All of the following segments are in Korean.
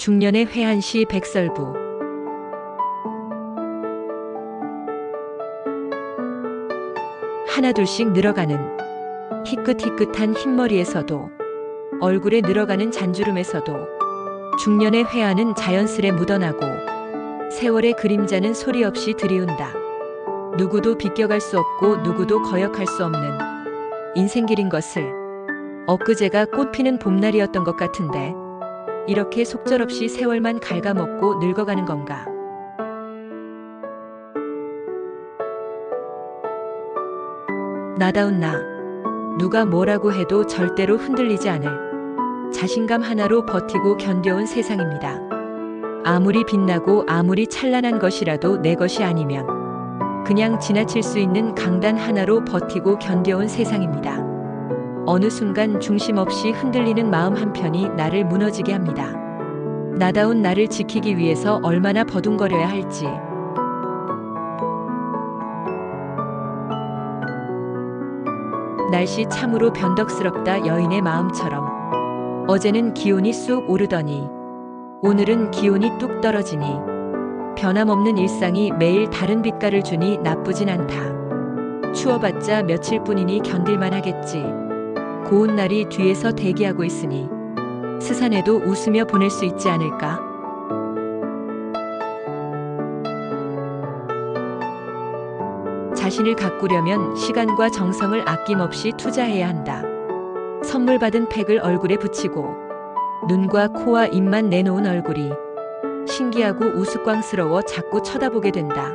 중년의 회한시 백설부 하나둘씩 늘어가는 희끗희끗한 흰머리에서도 얼굴에 늘어가는 잔주름에서도 중년의 회한은 자연스레 묻어나고 세월의 그림자는 소리 없이 들이운다. 누구도 비껴갈 수 없고 누구도 거역할 수 없는 인생길인 것을 엊그제가 꽃피는 봄날이었던 것 같은데 이렇게 속절없이 세월만 갉아먹고 늙어가는 건가? 나다운 나. 누가 뭐라고 해도 절대로 흔들리지 않을 자신감 하나로 버티고 견뎌온 세상입니다. 아무리 빛나고 아무리 찬란한 것이라도 내 것이 아니면 그냥 지나칠 수 있는 강단 하나로 버티고 견뎌온 세상입니다. 어느 순간 중심 없이 흔들리는 마음 한편이 나를 무너지게 합니다. 나다운 나를 지키기 위해서 얼마나 버둥거려야 할지. 날씨 참으로 변덕스럽다 여인의 마음처럼. 어제는 기온이 쑥 오르더니 오늘은 기온이 뚝 떨어지니 변함없는 일상이 매일 다른 빛깔을 주니 나쁘진 않다. 추워봤자 며칠 뿐이니 견딜만 하겠지. 고운 날이 뒤에서 대기하고 있으니 스산에도 웃으며 보낼 수 있지 않을까? 자신을 가꾸려면 시간과 정성을 아낌없이 투자해야 한다. 선물 받은 팩을 얼굴에 붙이고 눈과 코와 입만 내놓은 얼굴이 신기하고 우스꽝스러워 자꾸 쳐다보게 된다.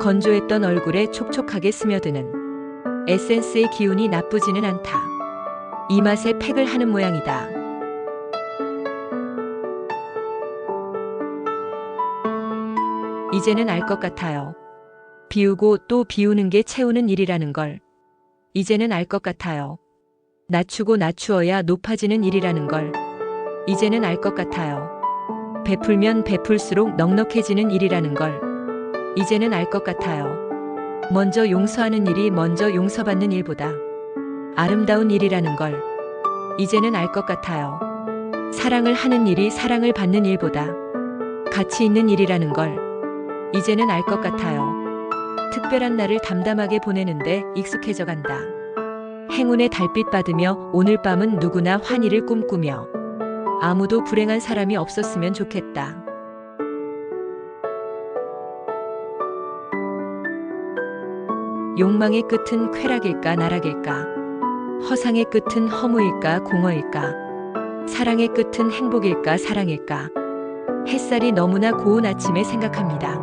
건조했던 얼굴에 촉촉하게 스며드는 에센스의 기운이 나쁘지는 않다. 이 맛에 팩을 하는 모양이다. 이제는 알 것 같아요. 비우고 또 비우는 게 채우는 일이라는 걸. 이제는 알 것 같아요. 낮추고 낮추어야 높아지는 일이라는 걸. 이제는 알 것 같아요. 베풀면 베풀수록 넉넉해지는 일이라는 걸. 이제는 알 것 같아요. 먼저 용서하는 일이 먼저 용서받는 일보다 아름다운 일이라는 걸. 이제는 알 것 같아요. 사랑을 하는 일이 사랑을 받는 일보다 가치 있는 일이라는 걸. 이제는 알 것 같아요. 특별한 날을 담담하게 보내는데 익숙해져 간다. 행운의 달빛 받으며 오늘 밤은 누구나 환희를 꿈꾸며 아무도 불행한 사람이 없었으면 좋겠다. 욕망의 끝은 쾌락일까 나락일까? 허상의 끝은 허무일까 공허일까? 사랑의 끝은 행복일까 사랑일까? 햇살이 너무나 고운 아침에 생각합니다.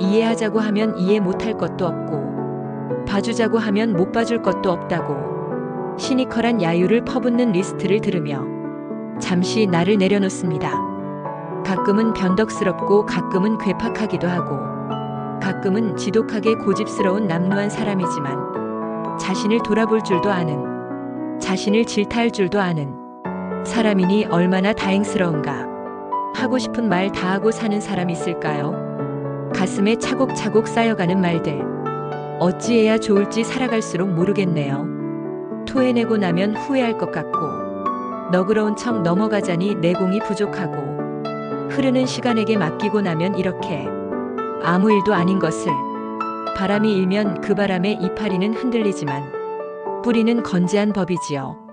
이해하자고 하면 이해 못할 것도 없고, 봐주자고 하면 못 봐줄 것도 없다고, 시니컬한 야유를 퍼붓는 리스트를 들으며, 잠시 나를 내려놓습니다. 가끔은 변덕스럽고 가끔은 괴팍하기도 하고, 가끔은 지독하게 고집스러운 남루한 사람이지만, 자신을 돌아볼 줄도 아는, 자신을 질타할 줄도 아는, 사람이니 얼마나 다행스러운가. 하고 싶은 말 다 하고 사는 사람 있을까요? 가슴에 차곡차곡 쌓여가는 말들. 어찌해야 좋을지 살아갈수록 모르겠네요. 토해내고 나면 후회할 것 같고, 너그러운 척 넘어가자니 내공이 부족하고, 흐르는 시간에게 맡기고 나면 이렇게 아무 일도 아닌 것을 바람이 일면 그 바람에 이파리는 흔들리지만 뿌리는 건재한 법이지요.